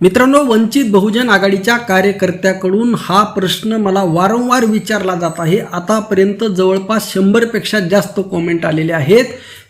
मित्रांनो वंचित बहुजन आघाडीच्या कार्यकर्त्याकडून हा प्रश्न मला वारंवार विचारला जात आहे. आतापर्यंत जवळपास शंभरपेक्षा जास्त कॉमेंट आलेले आहेत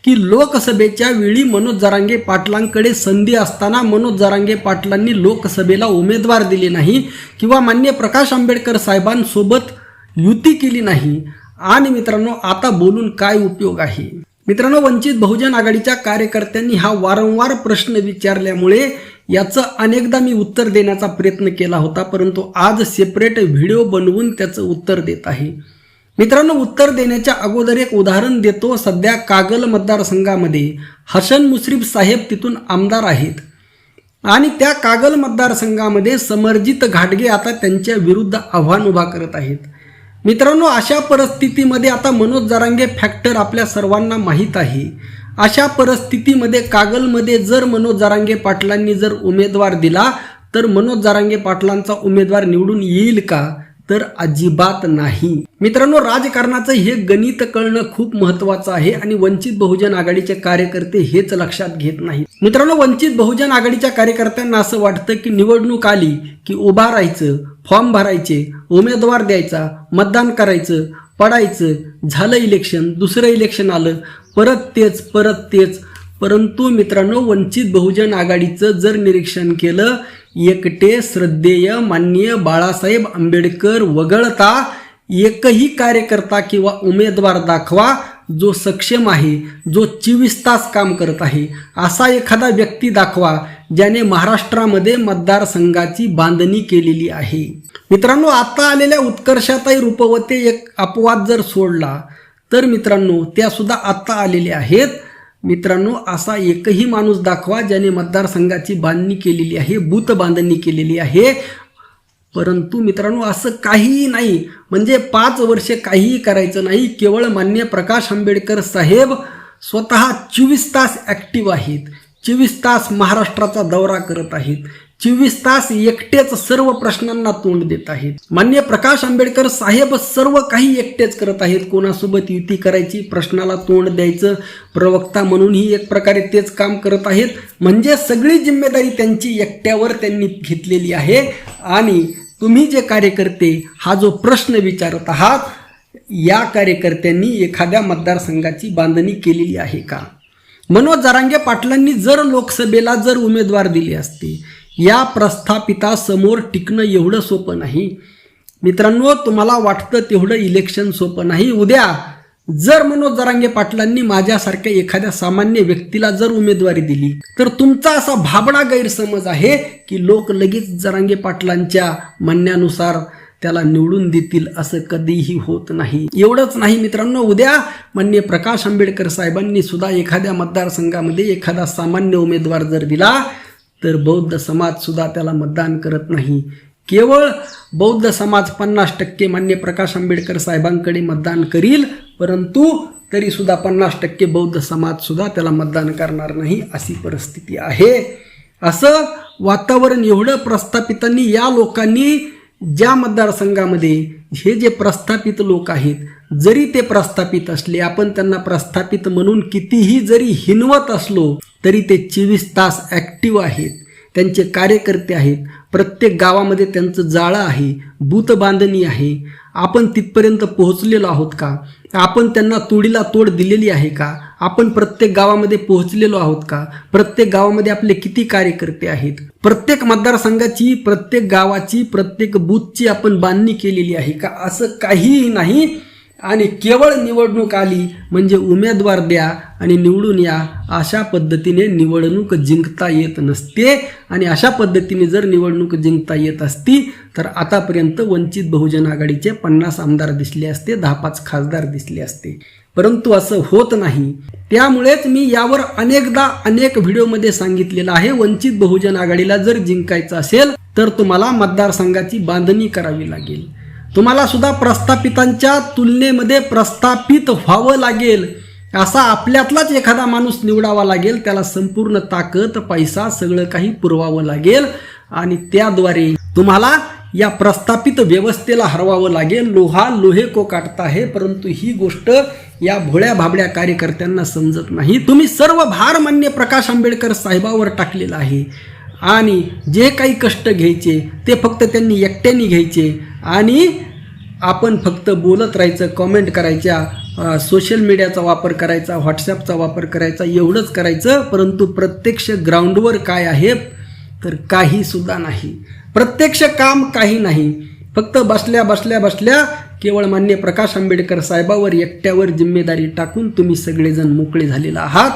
की लोकसभेच्या वेळी मनोज जरांगे पाटलांकडे संधी असताना मनोज जरांगे पाटलांनी लोकसभेला उमेदवार दिले नाही किंवा मान्य प्रकाश आंबेडकर साहेबांसोबत युती केली नाही. आणि मित्रांनो आता बोलून काय उपयोग आहे? मित्रांनो वंचित बहुजन आघाडीच्या कार्यकर्त्यांनी हा वारंवार प्रश्न विचारल्यामुळे याचं अनेकदा मी उत्तर देण्याचा प्रयत्न केला होता परंतु आज सेपरेट व्हिडिओ बनवून त्याचं उत्तर देत आहे. मित्रांनो उत्तर देण्याच्या अगोदर एक उदाहरण देतो. सध्या कागल मतदारसंघामध्ये हसन मुश्रीफ साहेब तिथून आमदार आहेत. आणि त्या कागल मतदारसंघामध्ये समर्जित घाटगे आता त्यांच्या विरुद्ध आव्हान उभा करत आहेत. मित्रांनो अशा परिस्थितीमध्ये आता मनोज जरांगे फॅक्टर आपल्या सर्वांना माहीत आहे. अशा परिस्थितीमध्ये कागलमध्ये जर मनोज जरांगे पाटलांनी जर उमेदवार दिला तर मनोज जरांगे पाटलांचा उमेदवार निवडून येईल का? तर अजिबात नाही. मित्रांनो राजकारणाचं हे गणित कळणं खूप महत्वाचं आहे आणि वंचित बहुजन आघाडीचे कार्यकर्ते हेच लक्षात घेत नाही मित्रांनो वंचित बहुजन आघाडीच्या कार्यकर्त्यांना असं वाटतं की निवडणूक आली की उभा राहायचं फॉर्म भरायचे उमेदवार द्यायचा मतदान करायचं पडायचं. झालं इलेक्शन दुसरं इलेक्शन आलं. परत तेच परत तेच. परंतु मित्रांनो वंचित बहुजन आघाडीचं जर निरीक्षण केलं एकटे श्रद्धेय माननीय बाळासाहेब आंबेडकर वगळता एकही कार्यकर्ता किंवा उमेदवार दाखवा जो सक्षम आहे जो चोवीस तास काम करत आहे असा एखादा व्यक्ती दाखवा ज्याने महाराष्ट्रामध्ये मतदारसंघाची बांधणी केलेली आहे. मित्रांनो आता आलेल्या उत्कर्षाताई रूपवते एक अपवाद जर सोडला तर मित्रांनो त्यासुद्धा आत्ता आलेल्या आहेत. मित्रांनो असा एकही माणूस दाखवा ज्याने मतदारसंघाची बांधणी केलेली आहे बूथ बांधणी केलेली आहे. परंतु मित्रांनो असं काहीही नाही. म्हणजे पाच वर्षे काहीही करायचं नाही. केवळ मान्य प्रकाश आंबेडकर साहेब स्वतः चोवीस तास ॲक्टिव्ह आहेत. चोवीस तास महाराष्ट्राचा दौरा करत आहेत. चोवीस तास एकटेच सर्व प्रश्नांना तोंड देत आहेत. मान्य प्रकाश आंबेडकर साहेब सर्व काही एकटेच करत आहेत. कोणासोबत युती करायची प्रश्नाला तोंड द्यायचं प्रवक्ता म्हणूनही एक प्रकारे तेच काम करत आहेत. म्हणजे सगळी जिम्मेदारी त्यांची एकट्यावर त्यांनी घेतलेली आहे. आणि तुम्ही जे कार्यकर्ते हा जो प्रश्न विचारत आहात या कार्यकर्त्यांनी एखाद्या मतदारसंघाची बांधणी केलेली आहे का? मनोज जरांगे पाटलांनी जर लोकसभेला जर उमेदवार दिले असते या प्रस्थापितासमोर टिकणं एवढं सोपं नाही. मित्रांनो तुम्हाला वाटतं तेवढं इलेक्शन सोपं नाही. उद्या जर मनोज जरांगे पाटलांनी माझ्यासारख्या एखाद्या सामान्य व्यक्तीला जर उमेदवारी दिली तर तुमचा असा भाबडा गैरसमज आहे की लोक लगेच जरांगे पाटलांच्या म्हणण्यानुसार त्याला निवडून देतील असं कधीही होत नाही. एवढंच नाही मित्रांनो उद्या मान्य प्रकाश आंबेडकर साहेबांनी सुद्धा एखाद्या मतदारसंघामध्ये एखादा सामान्य उमेदवार जर दिला तर बौद्ध समाज सुद्धा त्याला मतदान करत नाही. केवळ बौद्ध समाज पन्नास टक्के मान्य प्रकाश आंबेडकर साहेबांकडे मतदान करील परंतु तरीसुद्धा पन्नास टक्के बौद्ध समाजसुद्धा त्याला मतदान करणार नाही अशी परिस्थिती आहे. असं वातावरण एवढं प्रस्थापितांनी या लोकांनी ज्या मतदारसंघामध्ये हे जे प्रस्थापित लोक आहेत जरी ते प्रस्थापित असले आपण त्यांना प्रस्थापित म्हणून कितीही जरी हिनवत असलो तरी ते चोवीस तास ॲक्टिव्ह आहेत. त्यांचे कार्यकर्ते आहेत. प्रत्येक गावामध्ये त्यांचं जाळं आहे बूथ बांधणी आहे. आपण तिथपर्यंत पोहोचलेलो आहोत का? आपण त्यांना तोडीला तोड दिलेली आहे का? आपण प्रत्येक गावामध्ये पोहोचलेलो आहोत का? प्रत्येक गावामध्ये आपले किती कार्यकर्ते आहेत? प्रत्येक मतदारसंघाची प्रत्येक गावाची प्रत्येक बूथची आपण बांधणी केलेली आहे का? असं काहीही नाही. आणि केवळ निवडणूक आली म्हणजे उमेदवार द्या आणि निवडून या अशा पद्धतीने निवडणूक जिंकता येत नसते. आणि अशा पद्धतीने जर निवडणूक जिंकता येत असती तर आतापर्यंत वंचित बहुजन आघाडीचे पन्नास आमदार दिसले असते दहा पाच खासदार दिसले असते. परंतु असं होत नाही. त्यामुळेच मी यावर अनेकदा अनेक व्हिडिओमध्ये सांगितलेलं आहे वंचित बहुजन आघाडीला जर जिंकायचं असेल तर तुम्हाला मतदारसंघाची बांधणी करावी लागेल. तुम्हाला सुद्धा प्रस्थापितांच्या तुलनेमध्ये प्रस्थापित व्हावं लागेल. असा आपल्यातलाच एखादा माणूस निवडावा लागेल त्याला संपूर्ण ताकद पैसा सगळं काही पुरवावं लागेल आणि त्याद्वारे तुम्हाला या प्रस्थापित व्यवस्थेला हरवावं लागेल. लोहा लोहे को काटता आहे परंतु ही गोष्ट या भोळ्या भाबड्या कार्यकर्त्यांना समजत नाही. तुम्ही सर्व भार मान्य प्रकाश आंबेडकर साहेबावर टाकलेला आहे. आणि जे काही कष्ट घ्यायचे ते फक्त त्यांनी एकट्याने घ्यायचे. आणि आपण फक्त बोलत राहायचं कॉमेंट करायच्या सोशल मीडियाचा वापर करायचा व्हॉट्सॲपचा वापर करायचा एवढंच करायचं. परंतु प्रत्यक्ष ग्राउंडवर काय आहे तर काही सुद्धा नाही. प्रत्यक्ष काम काही नाही. फक्त बसल्या बसल्या बसल्या केवळ मान्य प्रकाश आंबेडकर साहेबावर एकट्यावर जिम्मेदारी टाकून तुम्ही सगळेजण मोकळे झालेला आहात.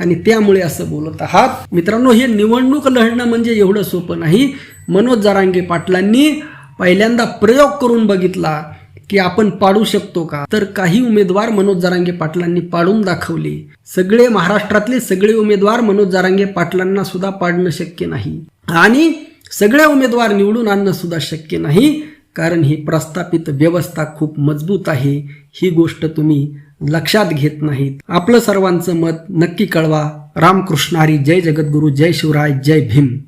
आणि त्यामुळे असं बोलत आहात. मित्रांनो हे निवडणूक लढणं म्हणजे एवढं सोपं नाही. मनोज जरांगे पाटलांनी पहिल्यांदा प्रयोग करून बघितला की आपण पाडू शकतो का? तर काही उमेदवार मनोज जरांगे पाटलांनी पाडून दाखवले. सगळे महाराष्ट्रातले सगळे उमेदवार मनोज जरांगे पाटलांना सुद्धा पाडणं शक्य नाही. आणि सगळे उमेदवार निवडून आणणं सुद्धा शक्य नाही. कारण ही प्रस्थापित व्यवस्था खूप मजबूत आहे. ही गोष्ट तुम्ही लक्षात घेत नाहीत. आपलं सर्वांचं मत नक्की कळवा. रामकृष्ण हरी जय जगद्गुरू जय शिवराय जय भीम.